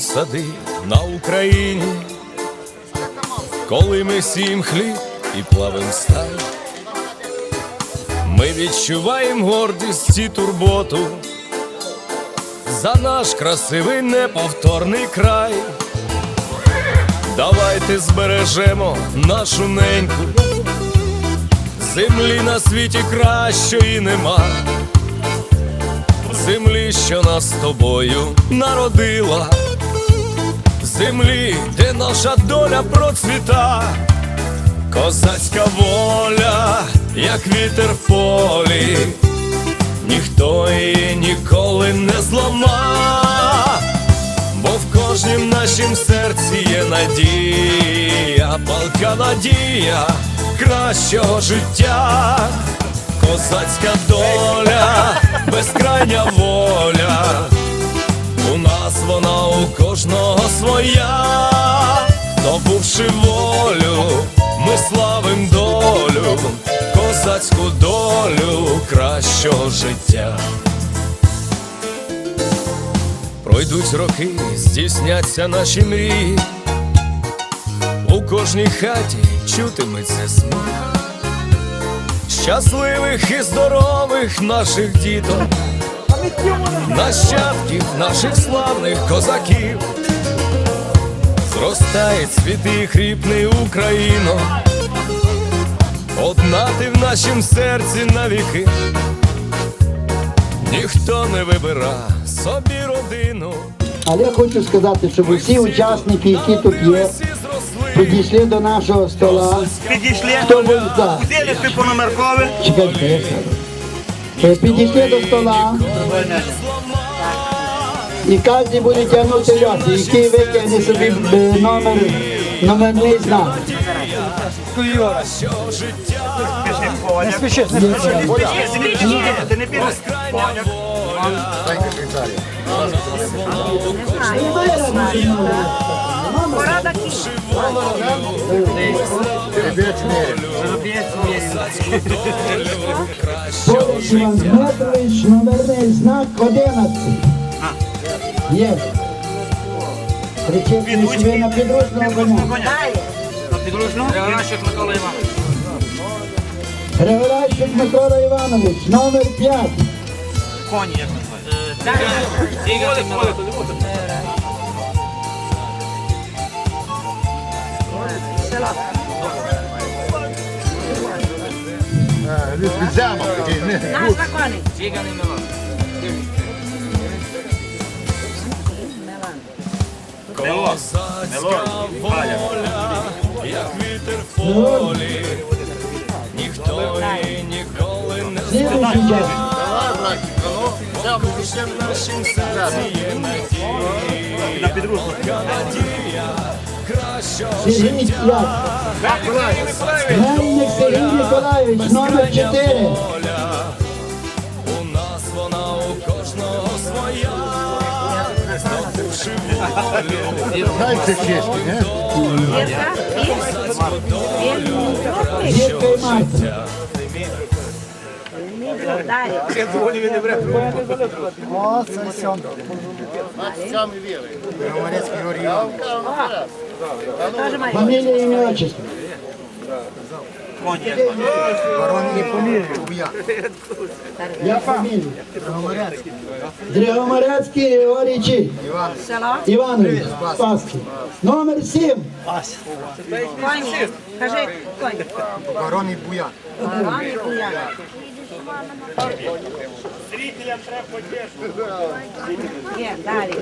сади на Україні, коли ми сім хліб і плавим сталь, ми відчуваємо гордість і турботу за наш красивий неповторний край. Давайте збережемо нашу неньку, землі на світі кращої нема. Землі, що нас з тобою народила, землі, де наша доля процвіта, козацька воля, як вітер в полі, ніхто її ніколи не злама, бо в кожнім нашім серці є надія, палка надія кращого життя. Козацька доля, безкрайня воля, у нас вона у кожного своя, добувши волю, ми славим долю, козацьку долю кращого життя. Пройдуть роки, здійсняться наші мрії, у кожній хаті чутиметься сміх. Щасливих і здорових наших діток, нащадків наших славних козаків, зростає цвіти хріпний Україно, одна ти в нашім серці навіки, ніхто не вибира собі родину. Але я хочу сказати, щоб усі учасники, які тут є, підійшли до нашого стола. Підійшли. Хто був за? Сіли по номеркові. Чекайте, я сяду. Е, Підійшли до стола. І кожен буде тягнути льот, який витягне собі е, номер, номерний знак. що життя Не спіши, не спіши. Ти не підеш. Поліч Іван Дмитрович, номерний знак 11. Є. Причепний собі на підручного коня. На підручну? Григоращик Микола Іванович. Григорайчик Микола Іванович, номер 5. Коні, як називається? Тігр Микола. Тігр Микола. Козацька воля, як вітер в полі, ніхто і ніколи не Слідуючий час. в нашім серці є надія, надія кращого П'ят. Мельник Сергій Миколаївич, номер 4. У нас вона у кожного своя, здобувши волю, Дітка і мати. Фамілія ім'я отчество. Коні, як називається? Я фамілію. Дригоморецький Григорій Чи. Іванович Спасський. Номер 7. Коні. Кажи, коні. Барон і буян. Далі.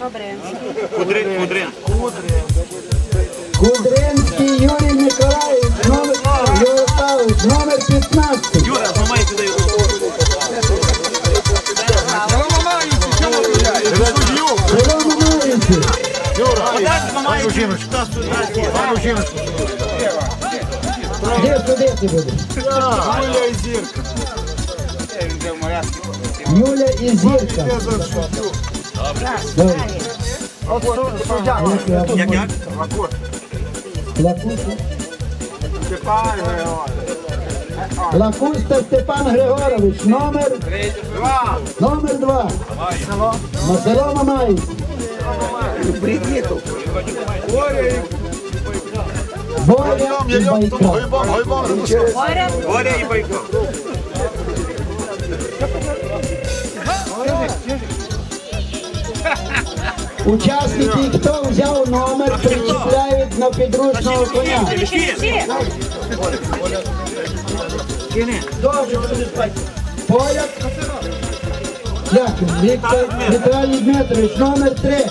Кобринський. Кудрин, Кудрин. Кудринський Юрій Миколаївич, номер, Ярославович, номер 15. Юра, зламай Мамаївці. Отак зламай жіночку. Пару жіночку. Де сюди ти будеш? Юля і Зірка. Добре. Як як? Лакуста. Лакуста Степан Григорович, номер Номер два. На село Мамаївці. Боря і Байкал. Боря, і Бойко. Учасники, хто взяв номер, причіпляють на підручного коня. Добре, Поряд. Дякую. Віктор Віталій Дмитрович, номер три.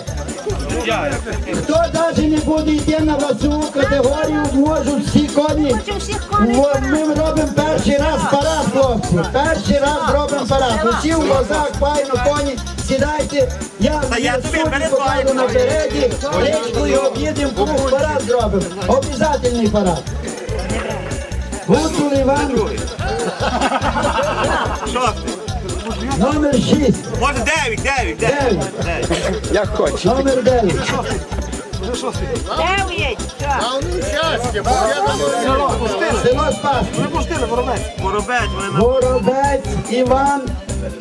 Хто навіть не буде йти на вазу категорію, можуть всі коні. Ми робимо перший раз парад, хлопці. Перший раз робимо парад. Усі в лозах, файно, коні. Сідайте, я перед покажу напереді, речкою об'їдемо, круг парад зробимо. Обязательний парад. Гуцул Іван, Шостий. Номер 6. Може дев'ять, дев'ять, дев'ять. Дев'ять. Номер 9. Дев'ять. Що? Село Спаски. Воробець, вони на Воробець Іван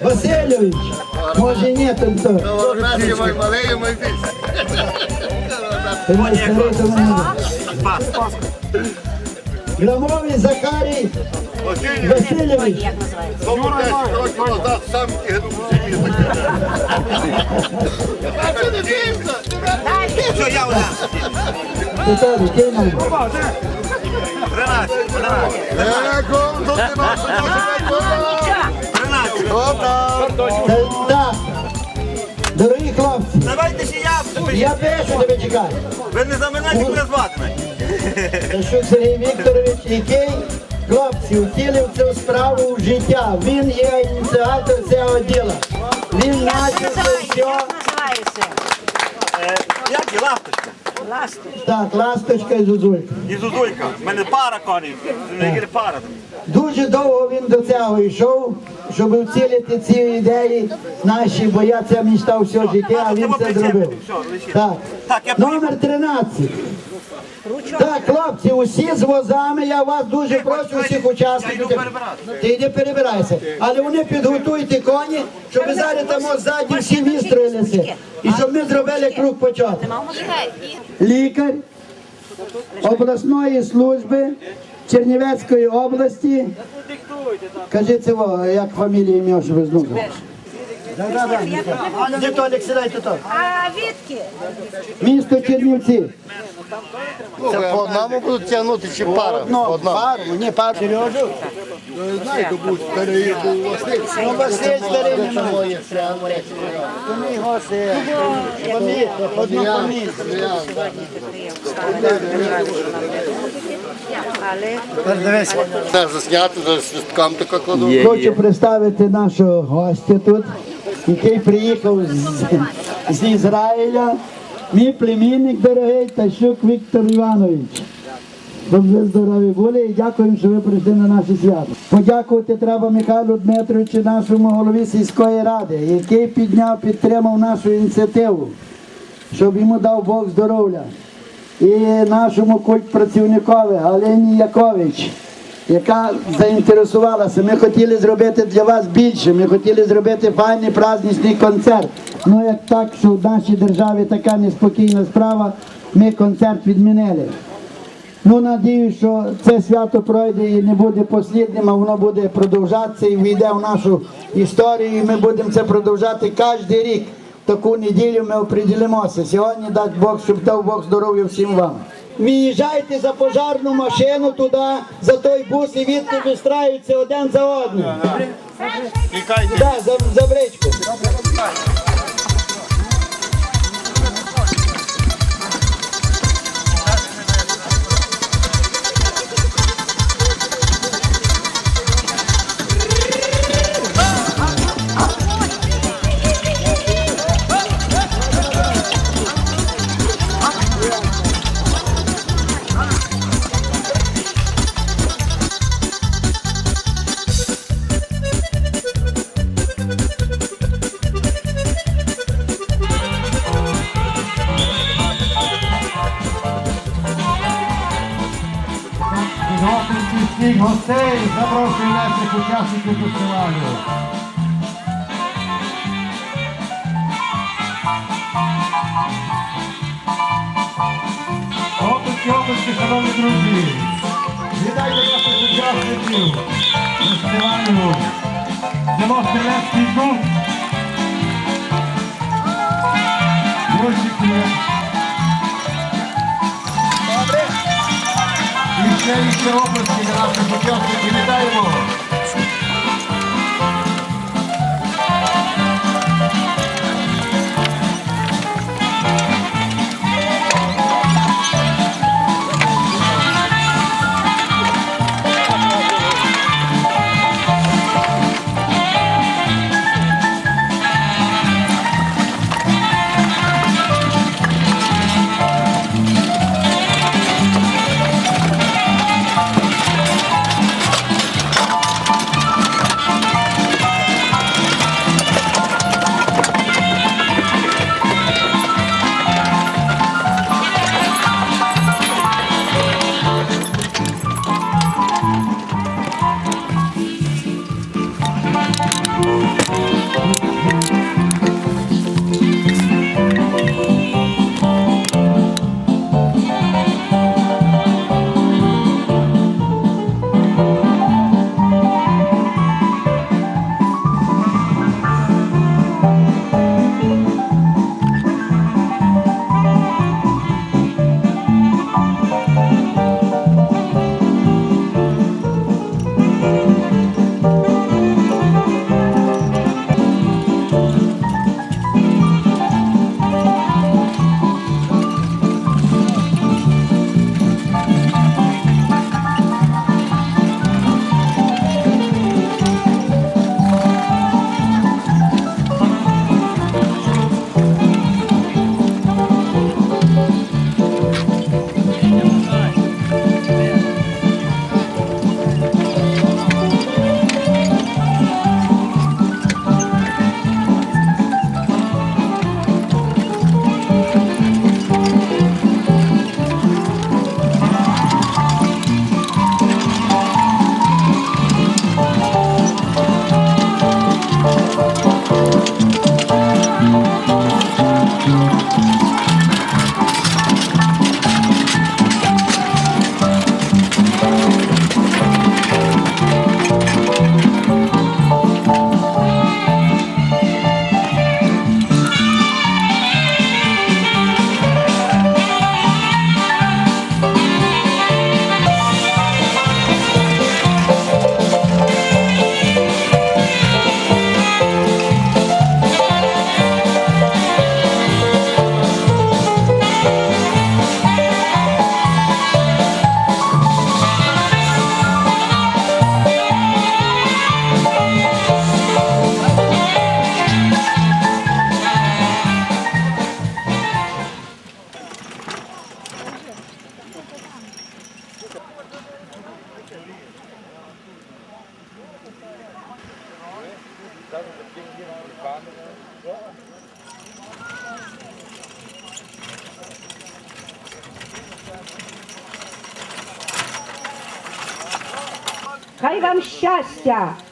Васильович. Може ні, то старий, то мене. спас. Громовий Захарій Васильович. як називається? Далі. Все, я одна. Віталій, який номер? Тринадцять, тринадцять. Що? Та- Так. Дорогі хлопці, Давайте ще я я пишу тебе чекаю. Ви не заминайте, куди звати мене. Тащук Сергій Вікторович, який хлопці втілив цю справу в життя. Він є ініціатор цього діла. Він наче все. Як називається? Е, Як і ласточка? Ласточка. Так, ласточка і зузулька. І Зузулька. У мене пара коней. Пара. Дуже довго він до цього йшов, щоб вцілити ці ідеї наші, бо я це мечтав все життя, а він це зробив. Так. Так, Номер 13. Так, хлопці, усі з возами, я вас дуже прошу всіх учасників. Ти йди перебирайся. Але вони підготуйте коні, щоб зараз там ззаді всі вистроїлися. І щоб ми зробили круг початку. Лікар обласної служби Чернівецької області. Кажи це, як фамілія ім'я, щоб ви знову. Де Толік, сідайте то. А відки? Місто Чернівці. Це по одному будуть тягнути чи пара? Ну, Одна. пару, ні, пару. Сережу. Ну, Василь старий не має. То ми його це. Помі- Одну помітку. Але Це засняти, за свісткам тако кладуть. Хочу представити нашого гостя тут, який приїхав з, з Ізраїля. Мій племінник дорогий Тащук Віктор Іванович. Щоб здорові були і дякуємо, що ви прийшли на наше свято. Подякувати треба Михайлу Дмитровичу, нашому голові сільської ради, який підняв, підтримав нашу ініціативу, щоб йому дав Бог здоров'я. І нашому культпрацівникові Галині Якович, яка заінтересувалася. Ми хотіли зробити для вас більше, ми хотіли зробити файний праздничний концерт. Ну як так, що в нашій державі така неспокійна справа, ми концерт відмінили. Ну, надію, що це свято пройде і не буде послідним, а воно буде продовжатися і війде в нашу історію. І ми будемо це продовжати кожен рік. Таку неділю ми оприділимося. Сьогодні дасть Бог, щоб дав Бог здоров'я всім вам. Виїжджайте за пожарну машину туди, за той бус і відки вистраюються один за одним. Да, за, за бричку. Шановні друзі. Вітайте наших учасників фестивалю село Стрілецький Кут. Друзі, і ще і ще оплески для наших учасників. Вітаємо!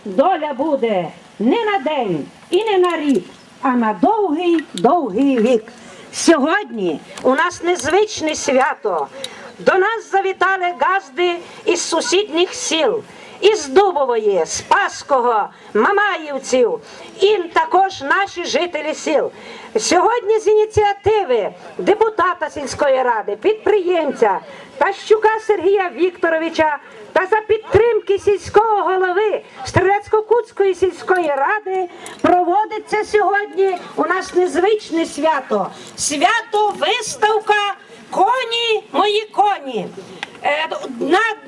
Доля буде не на день і не на рік, а на довгий, довгий вік. Сьогодні у нас незвичне свято. До нас завітали газди із сусідніх сіл. Із Дубової, Спаського, Мамаївців і також наші жителі сіл. Сьогодні з ініціативи депутата сільської ради, підприємця Тащука Сергія Вікторовича та за підтримки сільського голови Стрелецько-Кутської сільської ради проводиться сьогодні у нас незвичне свято. Свято виставка Коні мої коні. Е,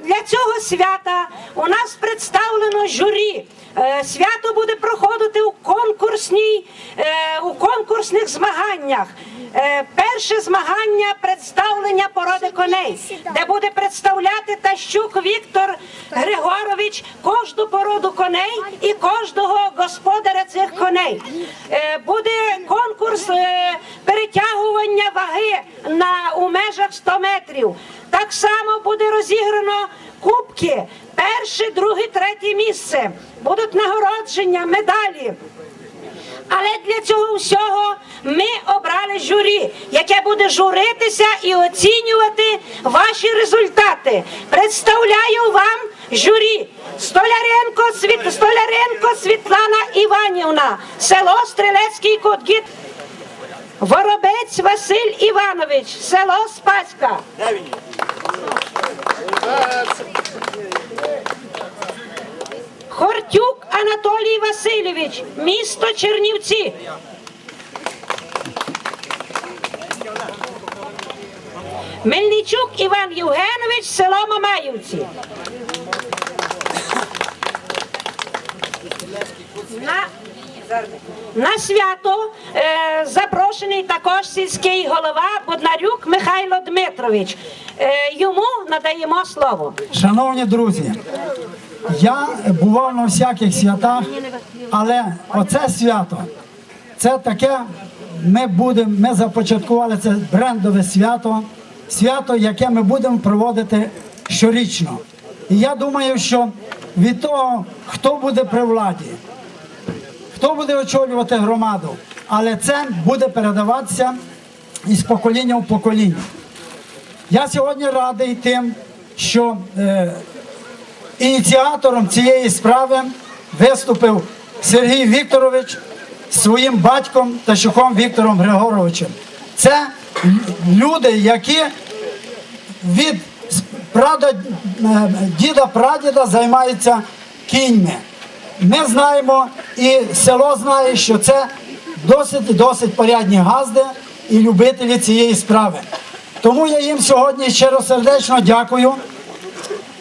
Для цього свята у нас представлено журі. Е, Свято буде проходити у конкурсній, е, у конкурсних змаганнях. Е, Перше змагання представлення породи коней, де буде представляти Тащук Віктор Григорович кожну породу коней і кожного господаря цих коней. Е, Буде конкурс е, перетягування ваги на у межах 100 метрів. Так само буде розіграно кубки. Перше, друге, третє місце. Будуть нагородження, медалі. Але для цього всього ми обрали журі, яке буде журитися і оцінювати ваші результати. Представляю вам журі. Столяренко, Світ... Столяренко Світлана Іванівна, село Стрелецький Кутгіт. Воробець Василь Іванович, село Спаська. Хортюк Анатолій Васильович, місто Чернівці. Мельничук Іван Євгенович, село Мамаївці. На, на свято е, запрошений також сільський голова Буднарюк Михайло Дмитрович. Е, йому надаємо слово. Шановні друзі, я бував на всяких святах, але оце свято це таке. Ми будемо, ми започаткували це брендове свято, свято, яке ми будемо проводити щорічно. І я думаю, що від того, хто буде при владі, хто буде очолювати громаду, але це буде передаватися із покоління в покоління. Я сьогодні радий тим, що е, ініціатором цієї справи виступив Сергій Вікторович своїм батьком Тащуком Віктором Григоровичем. Це люди, які від прада, е, діда прадіда займаються кіньми. Ми знаємо, і село знає, що це досить досить порядні газди і любителі цієї справи. Тому я їм сьогодні щиросердечно дякую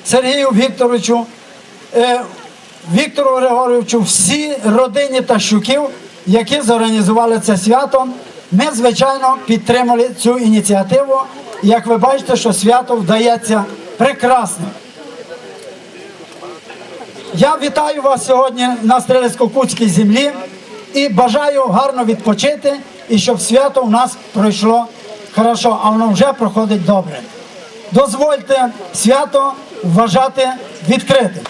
Сергію Вікторовичу, е, Віктору Григоровичу, всі родині Тащуків, які зорганізували це свято. Ми, звичайно, підтримали цю ініціативу. Як ви бачите, що свято вдається прекрасно. Я вітаю вас сьогодні на Стрелецько-Кутській землі і бажаю гарно відпочити і щоб свято у нас пройшло хорошо, а воно вже проходить добре. Дозвольте свято вважати відкритим.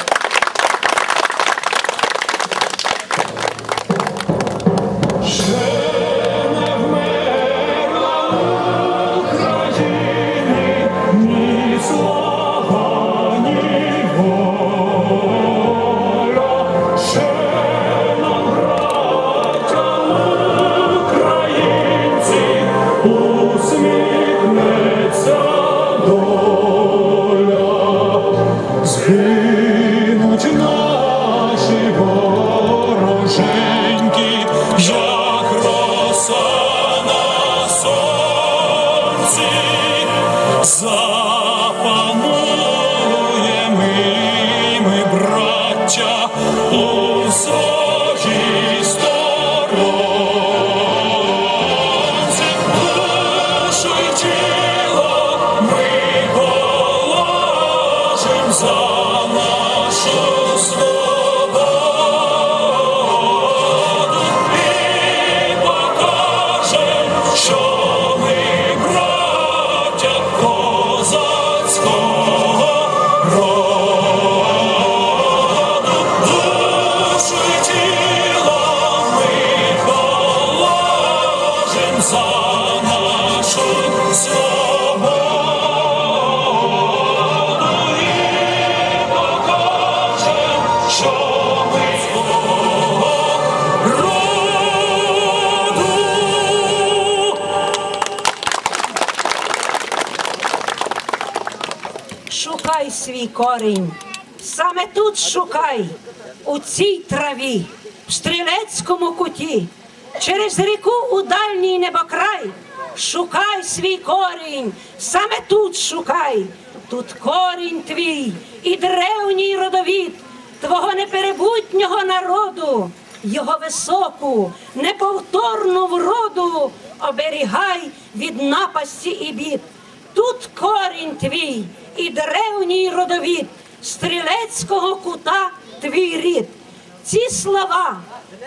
За нашу корінь, саме тут шукай, у цій траві, в стрілецькому куті, через ріку у дальній небокрай. Шукай свій корінь, саме тут шукай, тут корінь твій і древній родовід твого неперебутнього народу, його високу, неповторну вроду оберігай від напасті і бід. Тут корінь твій і древній родовід, стрілецького кута твій рід. Ці слова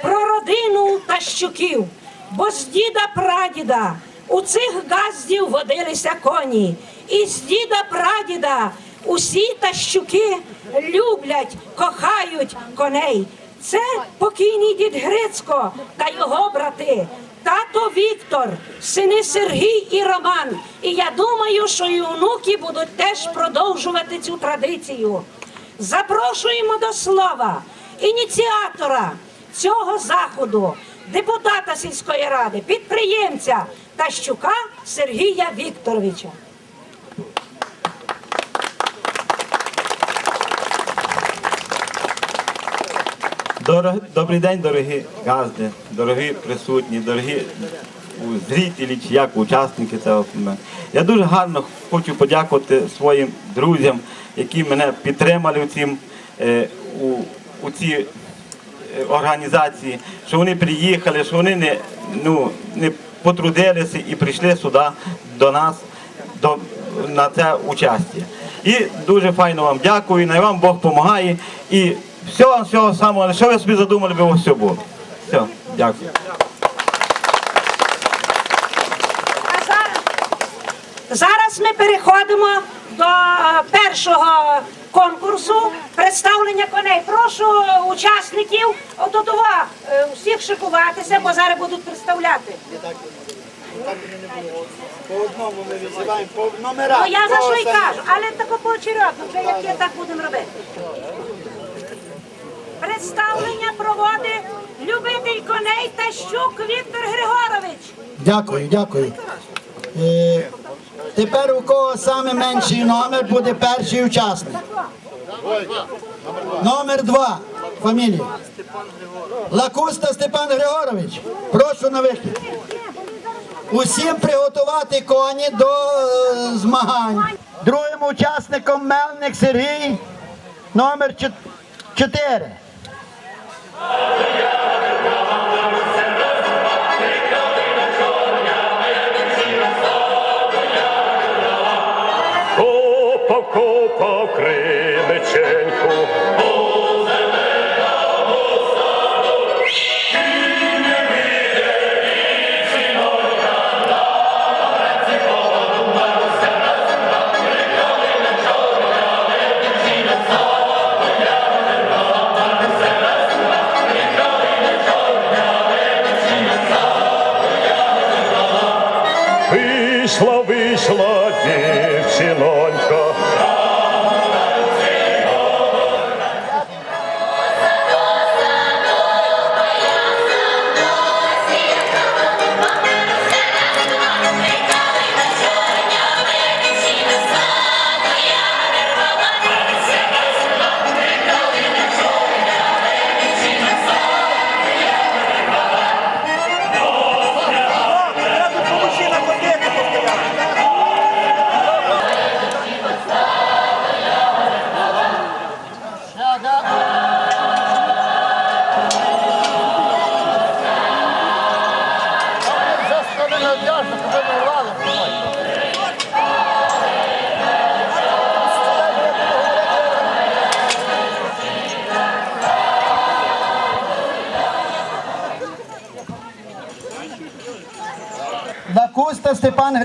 про родину Тащуків, бо з діда прадіда у цих газдів водилися коні, і з діда прадіда усі Тащуки люблять, кохають коней. Це покійний дід Грицько та його брати. Тато Віктор, сини Сергій і Роман. І я думаю, що і онуки будуть теж продовжувати цю традицію. Запрошуємо до слова ініціатора цього заходу, депутата сільської ради, підприємця Тащука Сергія Вікторовича. Добрий день, дорогі газди, дорогі присутні, дорогі зрителі чи як учасники цього. Я дуже гарно хочу подякувати своїм друзям, які мене підтримали в цім, е, у, у цій е, організації, що вони приїхали, що вони не, ну, не потрудилися і прийшли сюди до нас до, на це участя. І дуже файно вам дякую, най вам Бог допомагає. Всього, всього самого, що ви собі задумали, би все було. Все, дякую. А зараз, зараз ми переходимо до е, першого конкурсу представлення коней. Прошу учасників отутова е, всіх шикуватися, бо зараз будуть представляти. По одному ми визиваємо, по номерах. Ну я за що й кажу, але тако поочередно, вже як є, так будемо робити. Представлення проводить любитель коней Тащук Віктор Григорович. Дякую, дякую. Е, тепер у кого саме менший номер буде перший учасник. Номер два. Фамілія. Лакуста Степан Григорович. Прошу на вихід. Усім приготувати коні до е, змагань. Другим учасником Мельник Сергій. Номер 4. Hallelujah.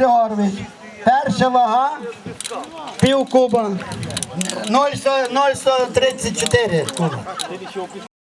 Григорович. Перша вага пів куба. 0,34 куба.